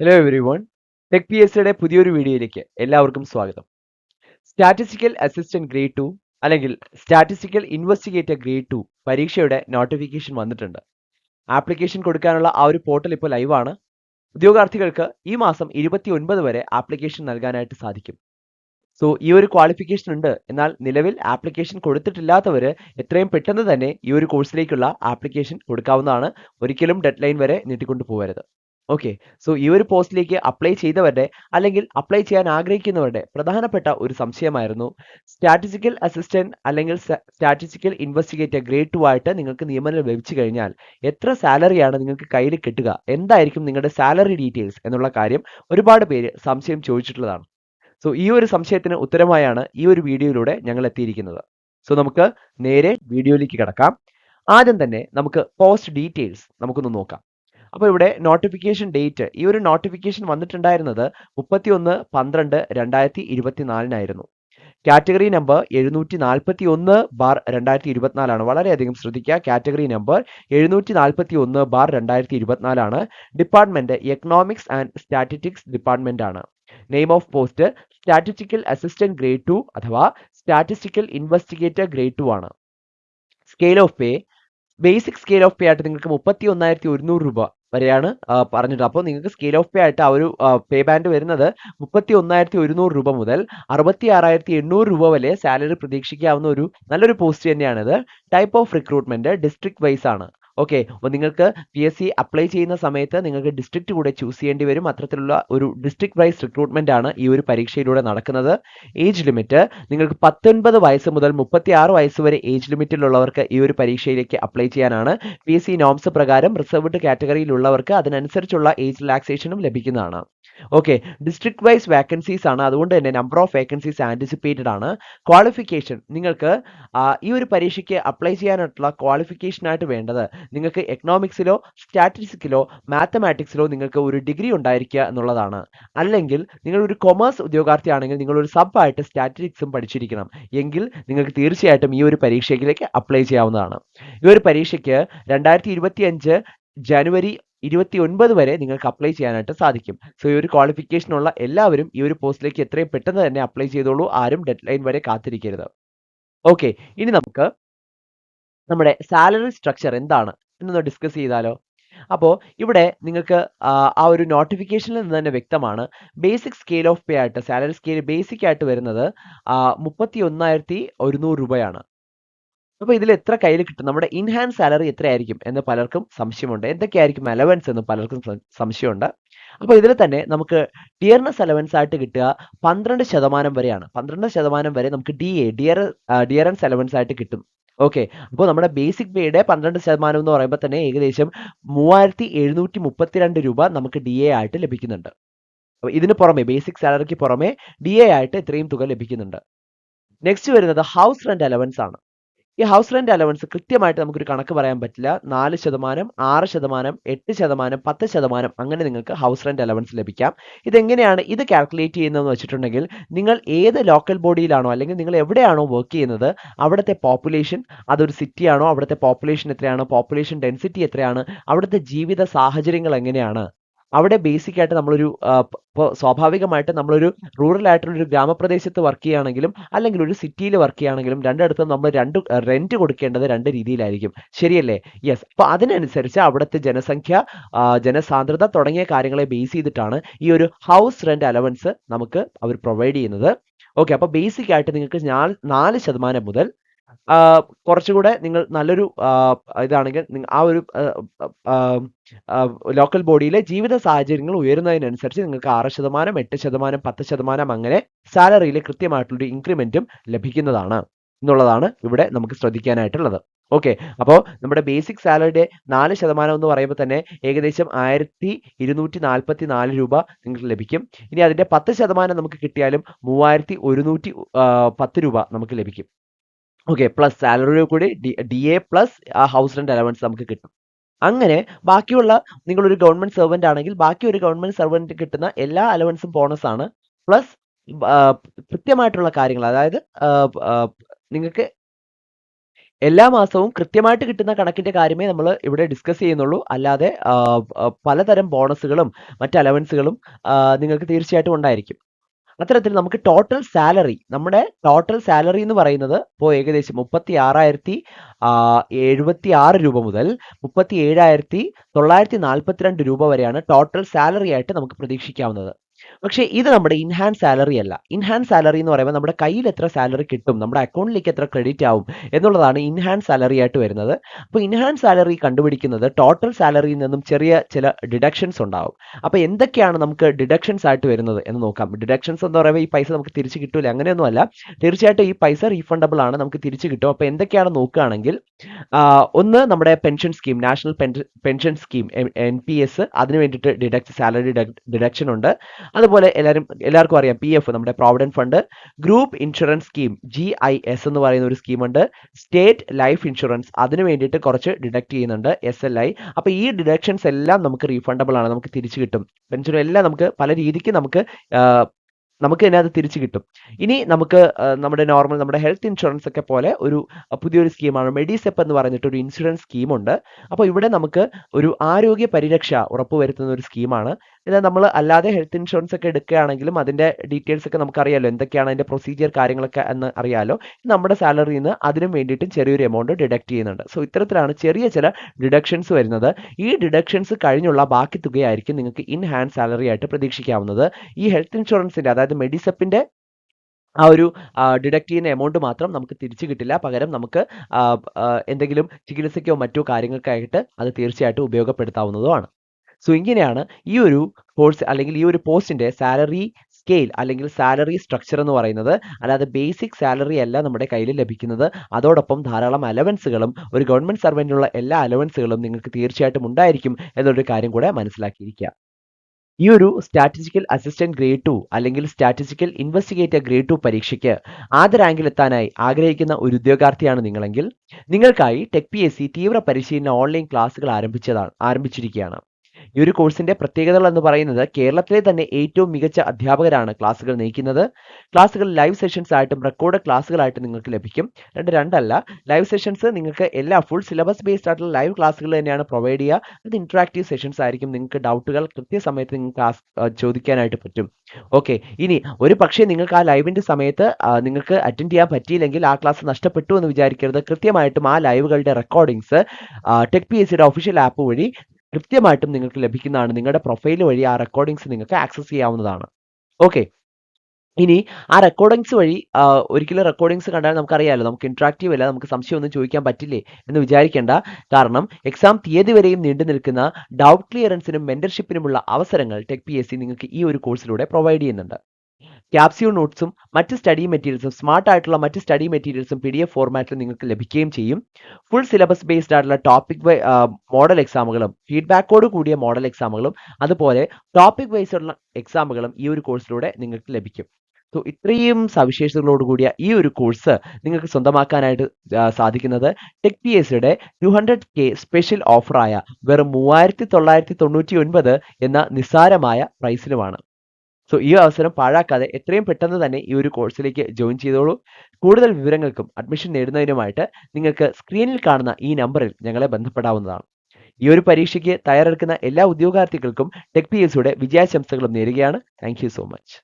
Hello everyone tech P S സിയുടെ പുതിയൊരു വീഡിയോയിലേക്ക് എല്ലാവർക്കും സ്വാഗതം. സ്റ്റാറ്റിസ്റ്റിക്കൽ അസിസ്റ്റന്റ് ഗ്രേഡ് ടു അല്ലെങ്കിൽ സ്റ്റാറ്റിസ്റ്റിക്കൽ ഇൻവെസ്റ്റിഗേറ്റർ ഗ്രേഡ് ടു പരീക്ഷയുടെ നോട്ടിഫിക്കേഷൻ വന്നിട്ടുണ്ട്. ആപ്ലിക്കേഷൻ കൊടുക്കാനുള്ള ആ ഒരു പോർട്ടൽ ഇപ്പോൾ ലൈവാണ് ഉദ്യോഗാർത്ഥികൾക്ക് ഈ മാസം ഇരുപത്തി ഒൻപത് വരെ ആപ്ലിക്കേഷൻ നൽകാനായിട്ട് സാധിക്കും. സോ ഈ ഒരു ക്വാളിഫിക്കേഷൻ ഉണ്ട്. എന്നാൽ നിലവിൽ ആപ്ലിക്കേഷൻ കൊടുത്തിട്ടില്ലാത്തവർ എത്രയും പെട്ടെന്ന് തന്നെ ഈ ഒരു കോഴ്സിലേക്കുള്ള ആപ്ലിക്കേഷൻ കൊടുക്കാവുന്നതാണ്. ഒരിക്കലും ഡെഡ് ലൈൻ വരെ നീട്ടിക്കൊണ്ടു പോകരുത് ഓക്കെ സോ ഈ ഒരു പോസ്റ്റിലേക്ക് അപ്ലൈ ചെയ്തവരുടെ അല്ലെങ്കിൽ അപ്ലൈ ചെയ്യാൻ ആഗ്രഹിക്കുന്നവരുടെ പ്രധാനപ്പെട്ട ഒരു സംശയമായിരുന്നു. സ്റ്റാറ്റിസ്റ്റിക്കൽ അസിസ്റ്റന്റ് അല്ലെങ്കിൽ സ്റ്റാറ്റിസ്റ്റിക്കൽ ഇൻവെസ്റ്റിഗേറ്റർ ഗ്രേഡ് ടു ആയിട്ട് നിങ്ങൾക്ക് നിയമനം ലഭിച്ചു കഴിഞ്ഞാൽ എത്ര സാലറിയാണ് നിങ്ങൾക്ക് കയ്യിൽ കിട്ടുക? എന്തായിരിക്കും നിങ്ങളുടെ സാലറി ഡീറ്റെയിൽസ് എന്നുള്ള കാര്യം ഒരുപാട് പേര് സംശയം ചോദിച്ചിട്ടുള്ളതാണ്. സോ ഈ ഒരു സംശയത്തിന് ഉത്തരമായാണ് ഈ ഒരു വീഡിയോയിലൂടെ ഞങ്ങൾ എത്തിയിരിക്കുന്നത്. സോ നമുക്ക് നേരെ വീഡിയോയിലേക്ക് കിടക്കാം. ആദ്യം തന്നെ നമുക്ക് പോസ്റ്റ് ഡീറ്റെയിൽസ് നമുക്കൊന്ന് നോക്കാം. അപ്പോൾ ഇവിടെ നോട്ടിഫിക്കേഷൻ ഡേറ്റ് ഈ ഒരു നോട്ടിഫിക്കേഷൻ വന്നിട്ടുണ്ടായിരുന്നത് മുപ്പത്തി ഒന്ന് പന്ത്രണ്ട് രണ്ടായിരത്തി ഇരുപത്തിനാലിനായിരുന്നു. കാറ്റഗറി നമ്പർ എഴുന്നൂറ്റി നാൽപ്പത്തി ഒന്ന് ബാർ രണ്ടായിരത്തി ഇരുപത്തിനാലാണ് വളരെയധികം ശ്രദ്ധിക്കുക. കാറ്റഗറി നമ്പർ എഴുന്നൂറ്റി നാൽപ്പത്തി ഒന്ന് ബാർ രണ്ടായിരത്തി ഇരുപത്തിനാലാണ് department economics and statistics department ആണ്. Name of post statistical assistant grade two അഥവാ സ്റ്റാറ്റിസ്റ്റിക്കൽ ഇൻവെസ്റ്റിഗേറ്റർ ഗ്രേഡ് ടു ആണ്. Scale of pay basic scale of pay ആയിട്ട് നിങ്ങൾക്ക് മുപ്പത്തി ഒന്നായിരത്തി ഒരുന്നൂറ് രൂപ വരെയാണ് പറഞ്ഞിട്ട്. അപ്പോൾ നിങ്ങൾക്ക് സ്കെയിൽ ഓഫ് പേ ആയിട്ട് ആ ഒരു പേ ബാൻഡ് വരുന്നത് മുപ്പത്തി ഒന്നായിരത്തി ഒരുന്നൂറ് രൂപ മുതൽ അറുപത്തി ആറായിരത്തി എണ്ണൂറ് രൂപ വരെ സാലറി പ്രതീക്ഷിക്കാവുന്ന ഒരു നല്ലൊരു പോസ്റ്റ് തന്നെയാണിത്. Type of recruitment district wise ആണ്. ഓക്കെ അപ്പോൾ നിങ്ങൾക്ക് പി എസ് സി അപ്ലൈ ചെയ്യുന്ന സമയത്ത് നിങ്ങൾക്ക് ഡിസ്ട്രിക്റ്റ് കൂടെ ചൂസ് ചെയ്യേണ്ടി വരും. അത്തരത്തിലുള്ള ഒരു ഡിസ്ട്രിക്ട് വൈസ് റിക്രൂട്ട്മെന്റ് ആണ് ഈ ഒരു പരീക്ഷയിലൂടെ നടക്കുന്നത്. ഏജ് ലിമിറ്റ് നിങ്ങൾക്ക് പത്തൊൻപത് വയസ്സ് മുതൽ മുപ്പത്തി ആറ് വയസ്സ് വരെ ഏജ് ലിമിറ്റിലുള്ളവർക്ക് ഈ ഒരു പരീക്ഷയിലേക്ക് അപ്ലൈ ചെയ്യാനാണ്. പി എസ് സി നോംസ് പ്രകാരം റിസർവ്ഡ് കാറ്റഗറിയിലുള്ളവർക്ക് അതിനനുസരിച്ചുള്ള ഏജ് റിലാക്സേഷനും ലഭിക്കുന്നതാണ്. ഓക്കെ ഡിസ്ട്രിക്ട് വൈസ് വേക്കൻസീസ് ആണ്. അതുകൊണ്ട് തന്നെ നമ്പർ ഓഫ് വേക്കൻസീസ് ആന്റിസിപ്പേറ്റഡ് ആണ്. ക്വാളിഫിക്കേഷൻ നിങ്ങൾക്ക് ഈ ഒരു പരീക്ഷയ്ക്ക് അപ്ലൈ ചെയ്യാനായിട്ടുള്ള ക്വാളിഫിക്കേഷനായിട്ട് വേണ്ടത് നിങ്ങൾക്ക് എക്കണോമിക്സിലോ സ്റ്റാറ്റിസ്റ്റിക്കിലോ മാത്തമാറ്റിക്സിലോ നിങ്ങൾക്ക് ഒരു ഡിഗ്രി ഉണ്ടായിരിക്കുക എന്നുള്ളതാണ്. അല്ലെങ്കിൽ നിങ്ങൾ ഒരു കൊമേഴ്സ് ഉദ്യോഗാർത്ഥിയാണെങ്കിൽ നിങ്ങൾ ഒരു സബ് ആയിട്ട് സ്റ്റാറ്റിസ്റ്റിക്സും പഠിച്ചിരിക്കണം. എങ്കിൽ നിങ്ങൾക്ക് തീർച്ചയായിട്ടും ഈ ഒരു പരീക്ഷയിലേക്ക് അപ്ലൈ ചെയ്യാവുന്നതാണ്. ഈ ഒരു പരീക്ഷയ്ക്ക് രണ്ടായിരത്തി ജനുവരി ഇരുപത്തി ഒൻപത് വരെ നിങ്ങൾക്ക് അപ്ലൈ ചെയ്യാനായിട്ട് സാധിക്കും. സോ ഈ ഒരു ക്വാളിഫിക്കേഷൻ ഉള്ള എല്ലാവരും ഈ ഒരു പോസ്റ്റിലേക്ക് എത്രയും പെട്ടെന്ന് തന്നെ അപ്ലൈ ചെയ്തോളൂ. ആരും ഡെഡ് ലൈൻ വരെ കാത്തിരിക്കരുത്. ഓക്കെ ഇനി നമുക്ക് നമ്മുടെ സാലറി സ്ട്രക്ചർ എന്താണ് എന്നൊന്ന് ഡിസ്കസ് ചെയ്താലോ? അപ്പോൾ ഇവിടെ നിങ്ങൾക്ക് ആ ഒരു നോട്ടിഫിക്കേഷനിൽ നിന്ന് തന്നെ വ്യക്തമാണ്. ബേസിക് സ്കെയിൽ ഓഫ് പേ ആയിട്ട് സാലറി സ്കെയിൽ ബേസിക് ആയിട്ട് വരുന്നത് മുപ്പത്തി ഒന്നായിരത്തി ഒരുന്നൂറ് രൂപയാണ്. അപ്പോൾ ഇതിൽ എത്ര കയ്യിൽ കിട്ടും? നമ്മുടെ ഇൻഹാൻസ് സാലറി എത്രയായിരിക്കും എന്ന് പലർക്കും സംശയമുണ്ട്. എന്തൊക്കെയായിരിക്കും അലവൻസ് എന്ന് പലർക്കും സംശയമുണ്ട്. അപ്പോൾ ഇതിൽ തന്നെ നമുക്ക് ഡിയർനെസ് അലവൻസ് ആയിട്ട് കിട്ടുക പന്ത്രണ്ട് ശതമാനം വരെയാണ്. പന്ത്രണ്ട് ശതമാനം വരെ നമുക്ക് D A dear dearness allowance ആയിട്ട് കിട്ടും. ഓക്കെ അപ്പോൾ നമ്മുടെ ബേസിക് പേയുടെ പന്ത്രണ്ട് ശതമാനം എന്ന് പറയുമ്പോൾ തന്നെ ഏകദേശം മൂവായിരത്തി എഴുന്നൂറ്റി മുപ്പത്തിരണ്ട് രൂപ നമുക്ക് ഡി എ ആയിട്ട് ലഭിക്കുന്നുണ്ട്. ഇതിന് പുറമെ ബേസിക് സാലറിക്ക് പുറമെ ഡി എ ആയിട്ട് ഇത്രയും തുക ലഭിക്കുന്നുണ്ട്. നെക്സ്റ്റ് വരുന്നത് ഹൗസ് റെന്റ് അലവൻസ് ആണ്. ഈ ഹൗസ് റെന്റ് അലവൻസ് കൃത്യമായിട്ട് നമുക്കൊരു കണക്ക് പറയാൻ പറ്റില്ല. നാല് ശതമാനം ആറ് ശതമാനം എട്ട് ശതമാനം പത്ത് ശതമാനം അങ്ങനെ നിങ്ങൾക്ക് ഹൗസ് റെന്റ് അലവൻസ് ലഭിക്കാം. ഇതെങ്ങനെയാണ് ഇത് കാൽക്കുലേറ്റ് ചെയ്യുന്നതെന്ന് വെച്ചിട്ടുണ്ടെങ്കിൽ നിങ്ങൾ ഏത് ലോക്കൽ ബോഡിയിലാണോ അല്ലെങ്കിൽ നിങ്ങൾ എവിടെയാണോ വർക്ക് ചെയ്യുന്നത് അവിടുത്തെ പോപ്പുലേഷൻ അതൊരു സിറ്റിയാണോ അവിടുത്തെ പോപ്പുലേഷൻ എത്രയാണ് പോപ്പുലേഷൻ ഡെൻസിറ്റി എത്രയാണ് അവിടുത്തെ ജീവിത സാഹചര്യങ്ങൾ എങ്ങനെയാണ് അവിടെ ബേസിക് ആയിട്ട് നമ്മളൊരു ഇപ്പോൾ സ്വാഭാവികമായിട്ട് നമ്മളൊരു റൂറൽ ആയിട്ടുള്ള ഒരു ഗ്രാമപ്രദേശത്ത് വർക്ക് ചെയ്യുകയാണെങ്കിലും അല്ലെങ്കിൽ ഒരു സിറ്റിയിൽ വർക്ക് ചെയ്യുകയാണെങ്കിലും രണ്ടിടത്തും നമ്മൾ രണ്ട് റെന്റ് കൊടുക്കേണ്ടത് രണ്ട് രീതിയിലായിരിക്കും. ശരിയല്ലേ? യെസ് അപ്പോൾ അതിനനുസരിച്ച് അവിടുത്തെ ജനസംഖ്യ ജനസാന്ദ്രത തുടങ്ങിയ കാര്യങ്ങളെ ബേസ് ചെയ്തിട്ടാണ് ഈ ഒരു ഹൗസ് റെന്റ് അലവൻസ് നമുക്ക് അവർ പ്രൊവൈഡ് ചെയ്യുന്നത്. ഓക്കെ അപ്പോൾ ബേസിക് ആയിട്ട് നിങ്ങൾക്ക് നാല് ശതമാനം മുതൽ കുറച്ചുകൂടെ നിങ്ങൾ നല്ലൊരു ഇതാണെങ്കിൽ ആ ഒരു ലോക്കൽ ബോഡിയിലെ ജീവിത സാഹചര്യങ്ങൾ ഉയരുന്നതിനനുസരിച്ച് നിങ്ങൾക്ക് ആറ് ശതമാനം എട്ട് ശതമാനം പത്ത് ശതമാനം അങ്ങനെ സാലറിയിൽ കൃത്യമായിട്ടുള്ളൊരു ഇൻക്രിമെന്റും ലഭിക്കുന്നതാണ് എന്നുള്ളതാണ് ഇവിടെ നമുക്ക് ശ്രദ്ധിക്കാനായിട്ടുള്ളത്. ഓക്കെ അപ്പോൾ നമ്മുടെ ബേസിക് സാലറിയുടെ നാല് ശതമാനം എന്ന് പറയുമ്പോൾ തന്നെ ഏകദേശം ആയിരത്തി ഇരുന്നൂറ്റി നാൽപ്പത്തി നാല് രൂപ നിങ്ങൾക്ക് ലഭിക്കും. ഇനി അതിന്റെ പത്ത് ശതമാനം നമുക്ക് കിട്ടിയാലും മൂവായിരത്തി ഒരുന്നൂറ്റി പത്ത് രൂപ നമുക്ക് ലഭിക്കും. ഓക്കെ പ്ലസ് സാലറിയോ കൂടി D A plus house rent allowance നമുക്ക് കിട്ടും. അങ്ങനെ ബാക്കിയുള്ള നിങ്ങളൊരു ഗവൺമെന്റ് സെർവന്റ് ആണെങ്കിൽ ബാക്കി ഒരു ഗവൺമെന്റ് സെർവന്റ് കിട്ടുന്ന എല്ലാ അലവൻസും ബോണസ് ആണ്. പ്ലസ് കൃത്യമായിട്ടുള്ള കാര്യങ്ങൾ അതായത് നിങ്ങൾക്ക് എല്ലാ മാസവും കൃത്യമായിട്ട് കിട്ടുന്ന കണക്കിന്റെ കാര്യമേ നമ്മൾ ഇവിടെ ഡിസ്കസ് ചെയ്യുന്നുള്ളൂ. അല്ലാതെ ആ, ആ, പലതരം ബോണസുകളും മറ്റ് അലവൻസുകളും നിങ്ങൾക്ക് തീർച്ചയായിട്ടും ഉണ്ടായിരിക്കും. അത്തരത്തിൽ നമുക്ക് ടോട്ടൽ സാലറി നമ്മുടെ ടോട്ടൽ സാലറി എന്ന് പറയുന്നത് ഇപ്പോൾ ഏകദേശം മുപ്പത്തി ആറായിരത്തി എഴുപത്തി ആറ് രൂപ മുതൽ മുപ്പത്തി ഏഴായിരത്തി തൊള്ളായിരത്തി നാൽപ്പത്തിരണ്ട് രൂപ വരെയാണ് ടോട്ടൽ സാലറി ആയിട്ട് നമുക്ക് പ്രതീക്ഷിക്കാവുന്നത്. പക്ഷേ ഇത് നമ്മുടെ ഇൻഹാൻസ് സാലറി അല്ല. ഇൻഹാൻസ് സാലറി എന്ന് പറയുമ്പോൾ നമ്മുടെ കയ്യിൽ എത്ര സാലറി കിട്ടും നമ്മുടെ അക്കൗണ്ടിലേക്ക് എത്ര ക്രെഡിറ്റ് ആവും എന്നുള്ളതാണ് ഇൻഹാൻസ് സാലറി ആയിട്ട് വരുന്നത്. അപ്പോൾ ഇൻഹാൻസ് സാലറി കണ്ടുപിടിക്കുന്നത് ടോട്ടൽ സാലറിയിൽ നിന്നും ചെറിയ ചില ഡിഡക്ഷൻസ് ഉണ്ടാവും. അപ്പോൾ എന്തൊക്കെയാണ് നമുക്ക് ഡിഡക്ഷൻസ് ആയിട്ട് വരുന്നത് എന്ന് നോക്കാം. ഡിഡക്ഷൻസ് എന്ന് പറയുമ്പോൾ ഈ പൈസ നമുക്ക് തിരിച്ച് കിട്ടില്ല അങ്ങനെയൊന്നുമല്ല. തീർച്ചയായിട്ടും ഈ പൈസ റീഫണ്ടബിൾ ആണ് നമുക്ക് തിരിച്ച് കിട്ടും. അപ്പോൾ എന്തൊക്കെയാണ് നോക്കുകയാണെങ്കിൽ ഒന്ന് നമ്മുടെ pension scheme national pension scheme N P S അതിന് വേണ്ടിയിട്ട് ഡിഡക്ട് സാലറി ഡിഡക്ഷൻ ഉണ്ട്. അതുപോലെ എല്ലാവരും എല്ലാവർക്കും അറിയാം പി എഫ് നമ്മുടെ provident fund group insurance scheme G I S എന്ന് പറയുന്ന ഒരു സ്കീമുണ്ട് സ്റ്റേറ്റ് ലൈഫ് ഇൻഷുറൻസ് അതിന് വേണ്ടിയിട്ട് കുറച്ച് ഡിഡക്ട് ചെയ്യുന്നുണ്ട് എസ് എൽ ഐ അപ്പോൾ ഈ ഡിഡക്ഷൻസ് എല്ലാം നമുക്ക് റീഫണ്ടബിൾ ആണ് നമുക്ക് തിരിച്ചു കിട്ടും. പെൻഷൻ എല്ലാം നമുക്ക് പല രീതിക്ക് നമുക്ക് നമുക്ക് തന്നെ അത് തിരിച്ചു കിട്ടും. ഇനി നമുക്ക് നമ്മുടെ നോർമൽ നമ്മുടെ ഹെൽത്ത് ഇൻഷുറൻസ് ഒക്കെ പോലെ ഒരു പുതിയൊരു സ്കീമാണ് മെഡിസെപ്പ് എന്ന് പറഞ്ഞിട്ട് ഒരു ഇൻഷുറൻസ് സ്കീമുണ്ട് അപ്പോൾ ഇവിടെ നമുക്ക് ഒരു ആരോഗ്യ പരിരക്ഷ ഉറപ്പുവരുത്തുന്ന ഒരു സ്കീമാണ് ഇത് നമ്മൾ അല്ലാതെ ഹെൽത്ത് ഇൻഷുറൻസ് ഒക്കെ എടുക്കുകയാണെങ്കിലും അതിന്റെ ഡീറ്റെയിൽസ് ഒക്കെ നമുക്കറിയാലോ. എന്തൊക്കെയാണ് അതിന്റെ പ്രൊസീജിയർ കാര്യങ്ങളൊക്കെ എന്ന് അറിയാലോ. നമ്മുടെ സാലറിയിൽ നിന്ന് അതിനും വേണ്ടിയിട്ട് ചെറിയൊരു എമൗണ്ട് ഡിഡക്ട് ചെയ്യുന്നുണ്ട്. സോ ഇത്തരത്തിലാണ് ചെറിയ ചില ഡിഡക്ഷൻസ് വരുന്നത്. ഈ ഡിഡക്ഷൻസ് കഴിഞ്ഞുള്ള ബാക്കി തുകയായിരിക്കും നിങ്ങൾക്ക് ഇൻ ഹാൻഡ് സാലറി ആയിട്ട് പ്രതീക്ഷിക്കാവുന്നത്. ഈ ഹെൽത്ത് ഇൻഷുറൻസിന്റെ അതായത് മെഡിസെപ്പിന്റെ ആ ഒരു ഡിഡക്ട് ചെയ്യുന്ന എമൗണ്ട് മാത്രം നമുക്ക് തിരിച്ചു കിട്ടില്ല. പകരം നമുക്ക് എന്തെങ്കിലും ചികിത്സയ്ക്കോ മറ്റോ കാര്യങ്ങൾക്കായിട്ട് അത് തീർച്ചയായിട്ടും ഉപയോഗപ്പെടുത്താവുന്നതുമാണ്. സോ ഇങ്ങനെയാണ് ഈ ഒരു കോഴ്സ് അല്ലെങ്കിൽ ഈ ഒരു പോസ്റ്റിന്റെ സാലറി സ്കെയിൽ അല്ലെങ്കിൽ സാലറി സ്ട്രക്ചർ എന്ന് പറയുന്നത്. അല്ലാതെ ബേസിക് സാലറി അല്ല നമ്മുടെ കയ്യിൽ ലഭിക്കുന്നത്. അതോടൊപ്പം ധാരാളം അലവൻസുകളും ഒരു ഗവൺമെന്റ് സർവന്റിനുള്ള എല്ലാ അലവൻസുകളും നിങ്ങൾക്ക് തീർച്ചയായിട്ടും ഉണ്ടായിരിക്കും എന്നൊരു കാര്യം കൂടെ മനസ്സിലാക്കിയിരിക്കുക. ഈ ഒരു സ്റ്റാറ്റിസ്റ്റിക്കൽ അസിസ്റ്റന്റ് ഗ്രേഡ് ടു അല്ലെങ്കിൽ സ്റ്റാറ്റിസ്റ്റിക്കൽ ഇൻവെസ്റ്റിഗേറ്റർ ഗ്രേഡ് ടു പരീക്ഷയ്ക്ക് ആദ്യ റാങ്കിൽ എത്താനായി ആഗ്രഹിക്കുന്ന ഒരു ഉദ്യോഗാർത്ഥിയാണ് നിങ്ങളെങ്കിൽ നിങ്ങൾക്കായി ടെക് പി എസ് സി തീവ്ര പരിശീലന ഓൺലൈൻ ക്ലാസുകൾ ആരംഭിച്ചതാണ് ആരംഭിച്ചിരിക്കുകയാണ്. ഈ ഒരു കോഴ്സിന്റെ പ്രത്യേകതകൾ എന്ന് പറയുന്നത് കേരളത്തിലെ തന്നെ ഏറ്റവും മികച്ച അധ്യാപകരാണ് ക്ലാസ്സുകൾ നയിക്കുന്നത് ക്ലാസ്സുകൾ ലൈവ് സെഷൻസ് ആയിട്ടും റെക്കോർഡ് ക്ലാസ്സുകളായിട്ടും നിങ്ങൾക്ക് ലഭിക്കും. രണ്ട് രണ്ടല്ല ലൈവ് സെഷൻസ് നിങ്ങൾക്ക് എല്ലാ ഫുൾ സിലബസ് ബേസ്ഡ് ആയിട്ടുള്ള ലൈവ് ക്ലാസ്സുകൾ തന്നെയാണ് പ്രൊവൈഡ് ചെയ്യുക. അത് ഇന്ററാക്റ്റീവ് സെഷൻസ് ആയിരിക്കും. നിങ്ങൾക്ക് ഡൗട്ടുകൾ കൃത്യസമയത്ത് നിങ്ങൾക്ക് ചോദിക്കാനായിട്ട് പറ്റും. ഓക്കെ ഇനി ഒരു പക്ഷേ നിങ്ങൾക്ക് ആ ലൈവിന്റെ സമയത്ത് നിങ്ങൾക്ക് അറ്റൻഡ് ചെയ്യാൻ പറ്റിയില്ലെങ്കിൽ ആ ക്ലാസ് നഷ്ടപ്പെട്ടു എന്ന് വിചാരിക്കരുത്. കൃത്യമായിട്ടും ആ ലൈവുകളുടെ റെക്കോർഡിങ്സ് ടെക് പി എസ് സിയുടെ ഒഫീഷ്യൽ ആപ്പ് വഴി കൃത്യമായിട്ടും നിങ്ങൾക്ക് ലഭിക്കുന്നതാണ്. നിങ്ങളുടെ പ്രൊഫൈൽ വഴി ആ റെക്കോർഡിങ്സ് നിങ്ങൾക്ക് ആക്സസ് ചെയ്യാവുന്നതാണ്. ഓക്കെ ഇനി ആ റെക്കോർഡിങ്സ് വഴി ഒരിക്കലും റെക്കോർഡിങ്സ് കണ്ടാൽ നമുക്കറിയാലോ നമുക്ക് ഇൻട്രാക്റ്റീവ് അല്ല നമുക്ക് സംശയമൊന്നും ചോദിക്കാൻ പറ്റില്ലേ എന്ന് വിചാരിക്കേണ്ട. കാരണം എക്സാം തീയതി വരെയും നീണ്ടു നിൽക്കുന്ന ഡൗട്ട് ക്ലിയറൻസിനും മെന്റർഷിപ്പിനുമുള്ള അവസരങ്ങൾ ടെക് പി നിങ്ങൾക്ക് ഈ ഒരു കോഴ്സിലൂടെ പ്രൊവൈഡ് ചെയ്യുന്നുണ്ട്. ക്യാപ്സ്യൂൾ നോട്ട്സും മറ്റ് സ്റ്റഡി മെറ്റീരിയൽസും സ്മാർട്ട് ആയിട്ടുള്ള മറ്റ് സ്റ്റഡി മെറ്റീരിയൽസും പി ഡി എഫ് ഫോർമാറ്റിൽ നിങ്ങൾക്ക് ലഭിക്കുകയും ചെയ്യും. ഫുൾ സിലബസ് ബേസ്ഡ് ആയിട്ടുള്ള ടോപ്പിക് മോഡൽ എക്സാമുകളും ഫീഡ്ബാക്കോട് കൂടിയ മോഡൽ എക്സാമുകളും അതുപോലെ ടോപ്പിക് വൈസ് ഉള്ള എക്സാമുകളും ഈ ഒരു കോഴ്സിലൂടെ നിങ്ങൾക്ക് ലഭിക്കും. സോ ഇത്രയും സവിശേഷതകളോട് കൂടിയ ഈ ഒരു കോഴ്സ് നിങ്ങൾക്ക് സ്വന്തമാക്കാനായിട്ട് സാധിക്കുന്നത് ടെക് പി എസ് സിയുടെ ടു ഹൺഡ്രഡ് കെ സ്പെഷ്യൽ ഓഫറായ വെറും മൂവായിരത്തി തൊള്ളായിരത്തി തൊണ്ണൂറ്റി ഒൻപത് എന്ന നിസ്സാരമായ പ്രൈസിലുമാണ് സോ ഈ അവസരം പാഴാക്കാതെ എത്രയും പെട്ടെന്ന് തന്നെ ഈ ഒരു കോഴ്സിലേക്ക് ജോയിൻ ചെയ്തോളൂ. കൂടുതൽ വിവരങ്ങൾക്കും അഡ്മിഷൻ നേടുന്നതിനുമായിട്ട് നിങ്ങൾക്ക് സ്ക്രീനിൽ കാണുന്ന ഈ നമ്പറിൽ ഞങ്ങളെ ബന്ധപ്പെടാവുന്നതാണ്. ഈ ഒരു പരീക്ഷയ്ക്ക് തയ്യാറെടുക്കുന്ന എല്ലാ ഉദ്യോഗാർത്ഥികൾക്കും ടെക് പി എസ് യുടെ വിജയാശംസകളും നേരുകയാണ്. Thank so much